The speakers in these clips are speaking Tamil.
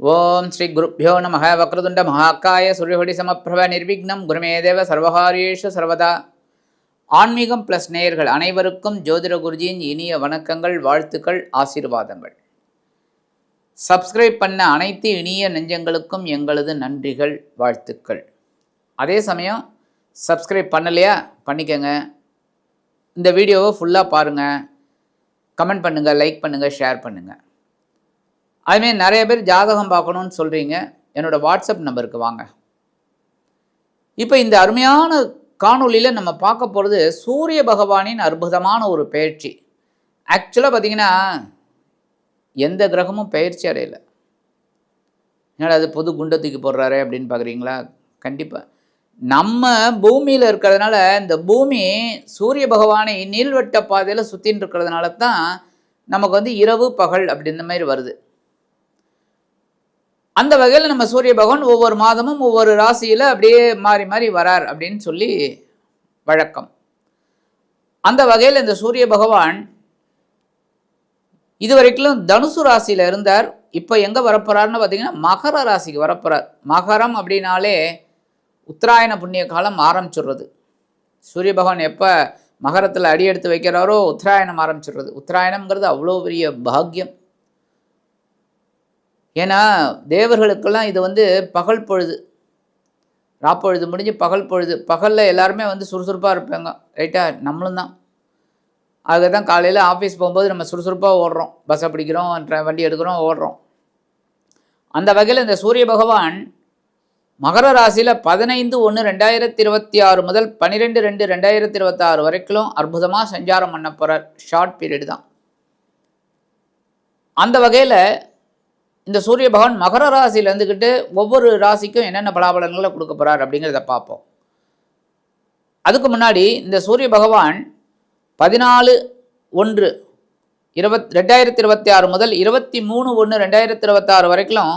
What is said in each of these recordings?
ஓம் ஸ்ரீ குருப்பியோ நம வக்ரதுண்ட மகாக்காய சூரியகொடி சமப்பிரப நிர்விக்னம். குருமேதேவ சர்வகாரியேஷு சர்வதா. ஆன்மீகம் ப்ளஸ் நேயர்கள் அனைவருக்கும் ஜோதிட குருஜியின் இனிய வணக்கங்கள் வாழ்த்துக்கள் ஆசீர்வாதங்கள். சப்ஸ்கிரைப் பண்ண அனைத்து இனிய நெஞ்சங்களுக்கும் எங்களது நன்றிகள் வாழ்த்துக்கள். அதே சமயம் சப்ஸ்கிரைப் பண்ணலையா? பண்ணிக்கங்க. இந்த வீடியோவை ஃபுல்லாக பாருங்கள் கமெண்ட் பண்ணுங்கள் லைக் பண்ணுங்கள் ஷேர் பண்ணுங்கள் அதுமாரி நிறைய பேர் ஜாதகம் பார்க்கணுன்னு சொல்கிறீங்க என்னோடய வாட்ஸ்அப் நம்பருக்கு வாங்க. இப்போ இந்த அருமையான காணொளியில் நம்ம பார்க்க போகிறது சூரிய பகவானின் அற்புதமான ஒரு பயிற்சி. ஆக்சுவலாக பார்த்தீங்கன்னா எந்த கிரகமும் பயிற்சி அடையலை. என்னடா அது பொது குண்டத்துக்கு தூக்கி போடுறாரு அப்படின்னு பார்க்குறீங்களா? கண்டிப்பாக நம்ம பூமியில் இருக்கிறதுனால இந்த பூமி சூரிய பகவானை நீள்வட்ட பாதையில் சுற்றின்னு இருக்கிறதுனால தான் நமக்கு வந்து இரவு பகல் அப்படின்ற மாதிரி வருது. அந்த வகையில் நம்ம சூரிய பகவான் ஒவ்வொரு மாதமும் ஒவ்வொரு ராசியில் அப்படியே மாறி மாறி வரார் அப்படின்னு சொல்லி வழக்கம். அந்த வகையில் இந்த சூரிய பகவான் இதுவரைக்கும் தனுசு ராசியில் இருந்தார். இப்போ எங்கே வரப்போறாருன்னு பார்த்தீங்கன்னா மகர ராசிக்கு வரப்போகிறார் மகரம் அப்படின்னாலே உத்தராயண புண்ணிய காலம் ஆரம்பிச்சிடுறது. சூரிய பகவான் எப்போ மகரத்தில் அடி எடுத்து வைக்கிறாரோ உத்தராயணம் ஆரம்பிச்சிடுறது. உத்தராயணம்ங்கிறது அவ்வளோ பெரிய பாக்கியம். ஏன்னா தேவர்களுக்கெல்லாம் இது வந்து பகல் பொழுது. ராப்பொழுது முடிஞ்சு பகல் பொழுது. பகலில் எல்லாருமே வந்து சுறுசுறுப்பாக இருப்பாங்க. ரைட்டாக நம்மளும் தான். அதுக்கு தான் காலையில் ஆஃபீஸ் போகும்போது நம்ம சுறுசுறுப்பாக ஓடுறோம். பஸ்ஸை பிடிக்கிறோம் வண்டி எடுக்கிறோம் ஓடுறோம். அந்த வகையில் இந்த சூரிய பகவான் மகர ராசியில் பதினைந்து ஒன்று ரெண்டாயிரத்தி இருபத்தி ஆறு முதல் பன்னிரெண்டு ரெண்டு ரெண்டாயிரத்தி இருபத்தாறு வரைக்கும் அற்புதமாக சஞ்சாரம் பண்ண போகிறார் ஷார்ட் பீரியட் தான். அந்த வகையில் இந்த சூரிய பகவான் மகர ராசியில் இருந்துக்கிட்டு ஒவ்வொரு ராசிக்கும் என்னென்ன பலாபலன்களை கொடுக்க போகிறார் அப்படிங்கிறத பார்ப்போம். அதுக்கு முன்னாடி இந்த சூரிய பகவான் பதினாலு ஒன்று இருபத் ரெண்டாயிரத்தி இருபத்தி ஆறு முதல் இருபத்தி மூணு ஒன்று ரெண்டாயிரத்தி இருபத்தாறு வரைக்கும்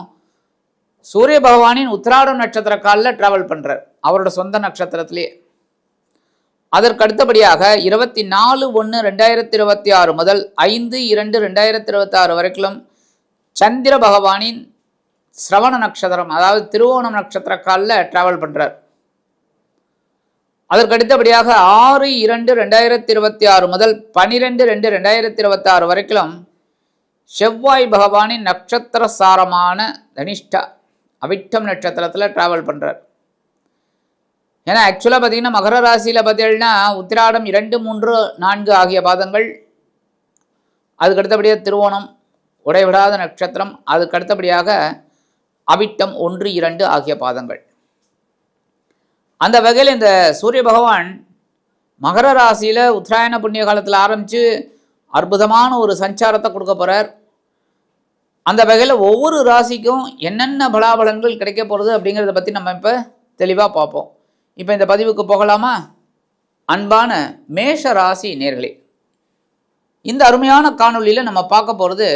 சூரிய பகவானின் உத்திராடம் நட்சத்திர காலில் ட்ராவல் பண்ணுறார் அவரோட சொந்த நட்சத்திரத்திலேயே அதற்கு அடுத்தபடியாக இருபத்தி நாலு ஒன்று ரெண்டாயிரத்தி இருபத்தி ஆறு முதல் ஐந்து இரண்டு ரெண்டாயிரத்தி இருபத்தி ஆறு வரைக்கும் சந்திர பகவானின் சிரவண நட்சத்திரம் அதாவது திருவோணம் நட்சத்திர காலில் ட்ராவல் பண்ணுறார் அதற்கு அடுத்தபடியாக ஆறு இரண்டு ரெண்டாயிரத்தி இருபத்தி ஆறு முதல் பனிரெண்டு ரெண்டு ரெண்டாயிரத்தி இருபத்தி ஆறு வரைக்கும் செவ்வாய் பகவானின் நட்சத்திர சாரமான தனிஷ்டா அவிட்டம் நட்சத்திரத்தில் ட்ராவல் பண்ணுறார் ஏன்னா ஆக்சுவலாக பார்த்தீங்கன்னா மகர ராசியில் பார்த்தீங்கன்னா உத்திராடம் இரண்டு மூன்று நான்கு ஆகிய பாதங்கள். அதுக்கு அடுத்தபடியாக திருவோணம் உடைவிடாத நட்சத்திரம் அதுக்கு அடுத்தபடியாக அவிட்டம் ஒன்று இரண்டு ஆகிய பாதங்கள். அந்த வகையில் இந்த சூரிய பகவான் மகர ராசியில் உத்தராயண புண்ணிய காலத்தில் ஆரம்பித்து அற்புதமான ஒரு சஞ்சாரத்தை கொடுக்க போகிறார் அந்த வகையில் ஒவ்வொரு ராசிக்கும் என்னென்ன பலாபலன்கள் கிடைக்க போகிறது அப்படிங்கிறத பற்றி நம்ம இப்போ தெளிவாக பார்ப்போம். இப்போ இந்த பதிவுக்கு போகலாமா? அன்பான மேஷ ராசி நேர்களே இந்த அருமையான காணொலியில் நம்ம பார்க்க போகிறது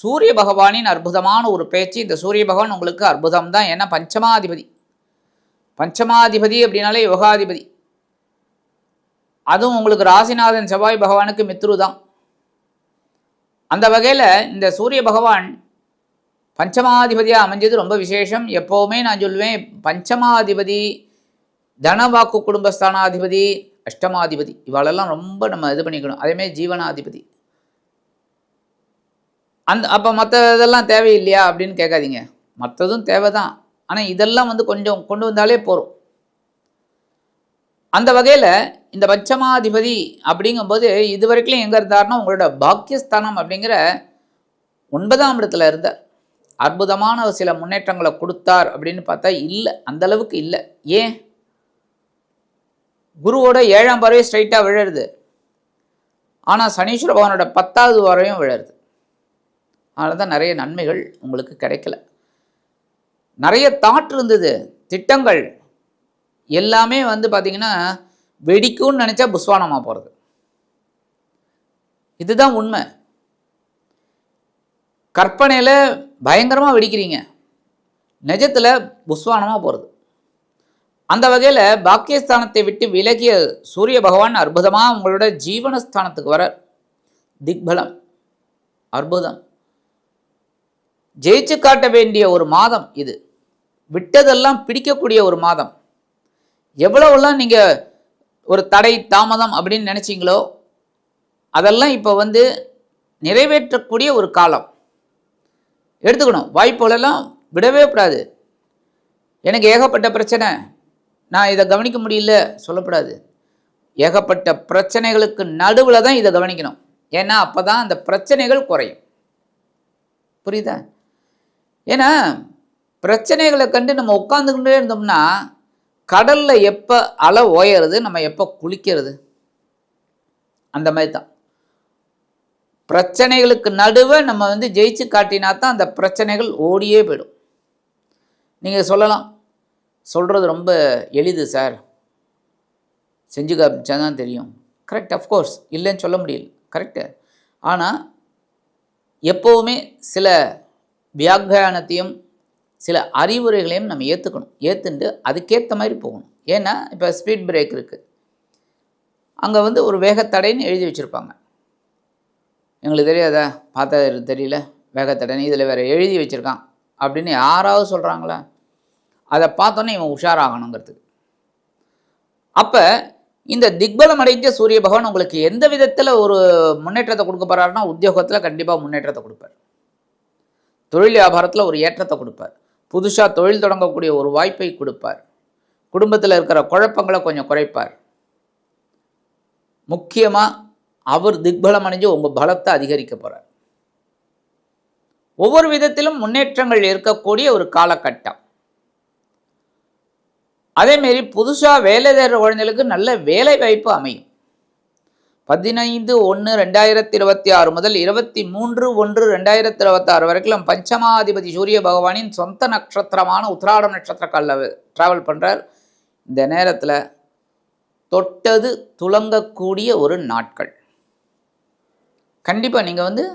சூரிய பகவானின் அற்புதமான ஒரு பேச்சு. இந்த சூரிய பகவான் உங்களுக்கு அற்புதம் தான் ஏன்னா பஞ்சமாதிபதி. பஞ்சமாதிபதி அப்படின்னாலே யோகாதிபதி. அதுவும் உங்களுக்கு ராசிநாதன் செவ்வாய் பகவானுக்கு மித்ரு தான் அந்த வகையில் இந்த சூரிய பகவான் பஞ்சமாதிபதியாக அமைஞ்சது ரொம்ப விசேஷம். எப்போவுமே நான் சொல்லுவேன் பஞ்சமாதிபதி தனவாக்கு குடும்பஸ்தானாதிபதி அஷ்டமாதிபதி. இவாளெல்லாம் ரொம்ப நம்ம இது பண்ணிக்கணும். அதேமாதிரி ஜீவனாதிபதி. அந்த அப்போ மற்ற இதெல்லாம் தேவையில்லையா அப்படின்னு கேட்காதீங்க. மற்றதும் தேவை தான் ஆனால் இதெல்லாம் வந்து கொஞ்சம் கொண்டு வந்தாலே போகிறோம் அந்த வகையில் இந்த பட்சமாதிபதி அப்படிங்கும்போது இது வரைக்கும் எங்கே இருந்தார்னா உங்களோட பாக்கியஸ்தானம் அப்படிங்கிற ஒன்பதாம் இடத்துல இருந்தார். அற்புதமான சில முன்னேற்றங்களை கொடுத்தார் அப்படின்னு பார்த்தா இல்லை. அந்தளவுக்கு இல்லை. ஏன்? குருவோட ஏழாம் பறவை ஸ்ட்ரைட்டாக விழருது. ஆனால் சனீஸ்வர பகவானோட பத்தாவது வரையும் விழருது. அதனால தான் நிறைய நன்மைகள் உங்களுக்கு கிடைக்கல. நிறைய தாட் இருந்தது. திட்டங்கள் எல்லாமே வந்து பார்த்திங்கன்னா வெடிக்கும்னு நினச்சா புஸ்வானமாக போகிறது இதுதான் உண்மை. கற்பனையில் பயங்கரமாக வெடிக்கிறீங்க. நிஜத்தில் புஸ்வானமாக போகிறது அந்த வகையில் பாக்கியஸ்தானத்தை விட்டு விலகிய சூரிய பகவான் அற்புதமாக உங்களோட ஜீவனஸ்தானத்துக்கு வர திக்பலம் அற்புதம். ஜெயிச்சு காட்ட வேண்டிய ஒரு மாதம் இது. விட்டதெல்லாம் பிடிக்கக்கூடிய ஒரு மாதம். எவ்வளவுலாம் நீங்கள் ஒரு தடை தாமதம் அப்படின்னு நினச்சிங்களோ அதெல்லாம் இப்போ வந்து நிறைவேற்றக்கூடிய ஒரு காலம். எடுத்துக்கணும். வாய்ப்புகளெல்லாம் விடவே கூடாது. எனக்கு ஏகப்பட்ட பிரச்சனை. நான் இதை கவனிக்க முடியல சொல்லக்கூடாது ஏகப்பட்ட பிரச்சனைகளுக்கு நடுவில் தான் இதை கவனிக்கணும். ஏன்னா அப்போ தான் அந்த பிரச்சனைகள் குறையும். புரியுதா? ஏன்னா பிரச்சனைகளை கண்டு நம்ம உட்காந்துக்கிட்டே இருந்தோம்னா கடலில் எப்போ அலை ஓயறது நம்ம எப்போ குளிக்கிறது? அந்த மாதிரி தான் பிரச்சனைகளுக்கு நடுவே நம்ம வந்து ஜெயிச்சு காட்டினா தான் அந்த பிரச்சனைகள் ஓடியே போயிடும். நீங்கள் சொல்லலாம். சொல்கிறது ரொம்ப எளிது சார். செஞ்சு காமிச்சா தான் தெரியும். கரெக்ட் அஃப்கோர்ஸ் இல்லைன்னு சொல்ல முடியல. கரெக்டு ஆனால் எப்போவுமே சில வியாக்கியானத்தையும் சில அறிவுரைகளையும் நம்ம ஏற்றுக்கணும் ஏற்றுண்டு அதுக்கேற்ற மாதிரி போகணும். ஏன்னா இப்போ ஸ்பீட் பிரேக் இருக்குது அங்கே வந்து ஒரு வேகத்தடைன்னு எழுதி வச்சுருப்பாங்க. எங்களுக்கு தெரியாதா? பார்த்தா தெரியல. வேகத்தடைன்னு இதில் வேறு எழுதி வச்சுருக்கான். அப்படின்னு யாராவது சொல்கிறாங்களா அதை பார்த்தோன்னே இவன் உஷாராகணுங்கிறதுக்கு. அப்போ இந்த திக்பலம் அடைஞ்ச சூரிய பகவான் உங்களுக்கு எந்த விதத்தில் ஒரு முன்னேற்றத்தை கொடுக்க போகிறாருன்னா உத்தியோகத்தில் கண்டிப்பாக முன்னேற்றத்தை கொடுப்பார். தொழில் வியாபாரத்தில் ஒரு ஏற்றத்தை கொடுப்பார். புதுசாக தொழில் தொடங்கக்கூடிய ஒரு வாய்ப்பை கொடுப்பார். குடும்பத்தில் இருக்கிற குழப்பங்களை கொஞ்சம் குறைப்பார். முக்கியமாக அவர் திக்பலம் அணிஞ்சு உங்கள் பலத்தை அதிகரிக்க போகிறார் ஒவ்வொரு விதத்திலும் முன்னேற்றங்கள் இருக்கக்கூடிய ஒரு காலகட்டம். அதேமாரி புதுசாக வேலை தேடுற குழந்தைகளுக்கு நல்ல வேலை வாய்ப்பு அமையும். பதினைந்து ஒன்று ரெண்டாயிரத்தி இருபத்தி ஆறு முதல் இருபத்தி மூன்று ஒன்று ரெண்டாயிரத்தி இருபத்தி ஆறு வரைக்கும் பஞ்சமாதிபதி சூரிய பகவானின் சொந்த நட்சத்திரமான உத்திராடம் நட்சத்திர காலில் ட்ராவல் பண்ணுறார் இந்த நேரத்தில் தொட்டது துளங்கக்கூடிய ஒரு நாட்கள். கண்டிப்பாக நீங்கள் வந்து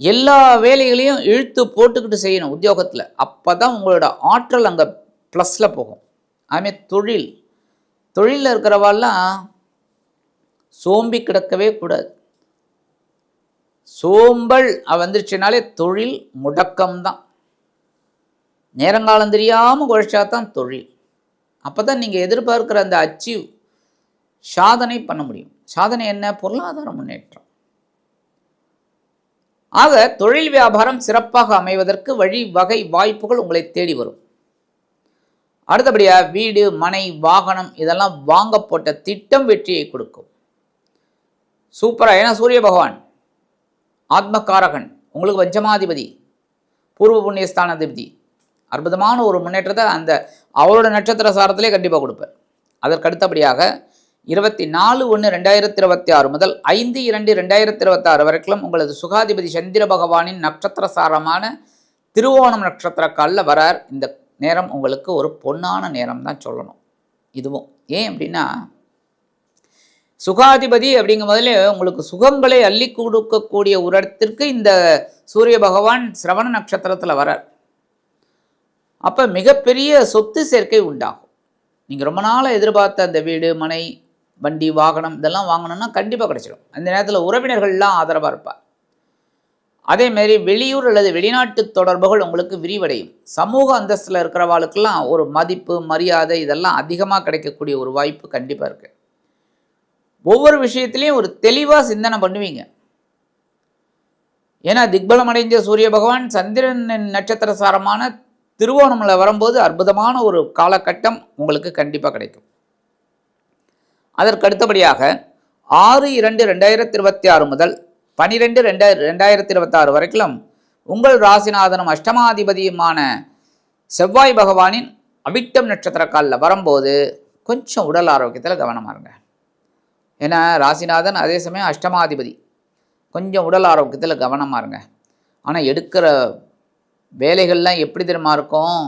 எல்லா வேலைகளையும் இழுத்து போட்டுக்கிட்டு செய்யணும் உத்தியோகத்தில். அப்போ தான் உங்களோட ஆற்றல் அங்கே ப்ளஸில் போகும். அதுமாதிரி தொழில். தொழிலில் இருக்கிறவாள்லாம் சோம்பி கிடக்கவே கூடாது. சோம்பல் வந்துருச்சுனாலே தொழில் முடக்கம்தான். நேரங்காலம் தெரியாமல் குழைச்சா தான் தொழில். அப்போ தான் நீங்கள் எதிர்பார்க்குற அந்த அச்சீவ் சாதனை பண்ண முடியும். சாதனை என்ன? பொருளாதார முன்னேற்றம். ஆக தொழில் வியாபாரம் சிறப்பாக அமைவதற்கு வழி வகை வாய்ப்புகள் உங்களை தேடி வரும். அடுத்தபடியாக வீடு மனை வாகனம் இதெல்லாம் வாங்க போட்ட திட்டம் வெற்றியை கொடுக்கும். சூப்பராக ஏன்னா சூரிய பகவான் ஆத்மகாரகன் உங்களுக்கு வஞ்சமாதிபதி பூர்வ புண்ணியஸ்தானாதிபதி. அற்புதமான ஒரு முன்னேற்றத்தை அந்த அவரோட நட்சத்திர சாரத்திலே கண்டிப்பாக கொடுப்பார். அதற்கு அடுத்தபடியாக இருபத்தி நாலு ஒன்று ரெண்டாயிரத்தி இருபத்தி ஆறு முதல் ஐந்து இரண்டு ரெண்டாயிரத்தி இருபத்தி ஆறு வரைக்கும் உங்களது சுகாதிபதி சந்திர பகவானின் நட்சத்திர சாரமான திருவோணம் நட்சத்திர காலில் வரார். இந்த நேரம் உங்களுக்கு ஒரு பொன்னான நேரம் தான் சொல்லணும். இதுவும் ஏன் அப்படின்னா சுகாதிபதி அப்படிங்கும் முதல்ல உங்களுக்கு சுகங்களை அள்ளி கொடுக்கக்கூடிய ஒரு இடத்திற்கு இந்த சூரிய பகவான் சிரவண நட்சத்திரத்தில் வரார். அப்போ மிகப்பெரிய சொத்து சேர்க்கை உண்டாகும். நீங்கள் ரொம்ப நாளாக எதிர்பார்த்த அந்த வீடு மனை வண்டி வாகனம் இதெல்லாம் வாங்கணும்னா கண்டிப்பாக கிடைச்சிடும். அந்த நேரத்தில் உறவினர்கள்லாம் ஆதரவாக இருப்பார். அதேமாரி வெளியூர் அல்லது வெளிநாட்டு தொடர்புகள் உங்களுக்கு விரிவடையும். சமூக அந்தஸ்தில் இருக்கிறவாளுக்கெல்லாம் ஒரு மதிப்பு மரியாதை இதெல்லாம் அதிகமாக கிடைக்கக்கூடிய ஒரு வாய்ப்பு கண்டிப்பாக இருக்குது ஒவ்வொரு விஷயத்துலையும் ஒரு தெளிவாக சிந்தனை பண்ணுவீங்க. ஏன்னா திக்பலம் அடைந்த சூரிய பகவான் சந்திரன் நட்சத்திர சாரமான திருவோணமில் வரும்போது அற்புதமான ஒரு காலகட்டம் உங்களுக்கு கண்டிப்பாக கிடைக்கும். அதற்கு அடுத்தபடியாக ஆறு இரண்டு ரெண்டாயிரத்தி இருபத்தி ஆறு முதல் பனிரெண்டு ரெண்டாயிர ரெண்டாயிரத்தி இருபத்தாறு வரைக்கும் உங்கள் ராசிநாதனும் அஷ்டமாதிபதியுமான செவ்வாய் பகவானின் அவிட்டம் நட்சத்திர காலில் வரும்போது கொஞ்சம் உடல் ஆரோக்கியத்தில் கவனமாக இருங்க. ஏன்னா ராசிநாதன் அதே சமயம் அஷ்டமாதிபதி. கொஞ்சம் உடல் ஆரோக்கியத்தில் கவனமாக இருங்க. ஆனால் எடுக்கிற வேலைகள்லாம் எப்படி தெரியுமா இருக்கும்?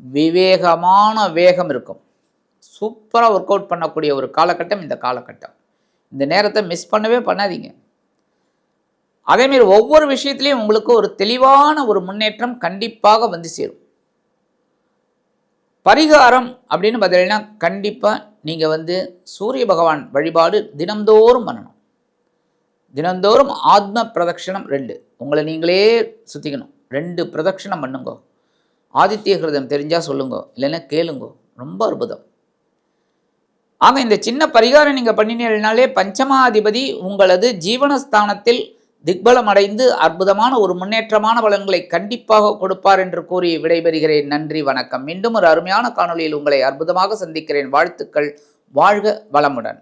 விவேகமான வேகம் இருக்கும். சூப்பராக ஒர்க் அவுட் பண்ணக்கூடிய ஒரு காலகட்டம் இந்த காலகட்டம். இந்த நேரத்தை மிஸ் பண்ணவே பண்ணாதீங்க. அதேமாரி ஒவ்வொரு விஷயத்துலையும் உங்களுக்கு ஒரு தெளிவான ஒரு முன்னேற்றம் கண்டிப்பாக வந்து சேரும். பரிகாரம் அப்படின்னு பார்த்தீங்கன்னா கண்டிப்பாக நீங்கள் வந்து சூரிய பகவான் வழிபாடு தினந்தோறும் பண்ணணும். தினந்தோறும் ஆத்ம பிரதட்சிணம் ரெண்டு. உங்களை நீங்களே சுற்றிக்கணும் ரெண்டு பிரதட்சணம் பண்ணுங்கோ. ஆதித்ய ஹிருதம் தெரிஞ்சால் சொல்லுங்க. இல்லைன்னா கேளுங்கோ. ரொம்ப அற்புதம். ஆக இந்த சின்ன பரிகாரம் நீங்கள் பண்ணினீங்கனாலே பஞ்சமாதிபதி உங்களது ஜீவனஸ்தானத்தில் திக்பலம் அடைந்து அற்புதமான ஒரு முன்னேற்றமான பலன்களை கண்டிப்பாக கொடுப்பார் என்று கூறி விடைபெறுகிறேன். நன்றி வணக்கம். மீண்டும் ஒரு அருமையான காணொளியில் உங்களை அற்புதமாக சந்திக்கிறேன். வாழ்த்துக்கள். வாழ்க வளமுடன்.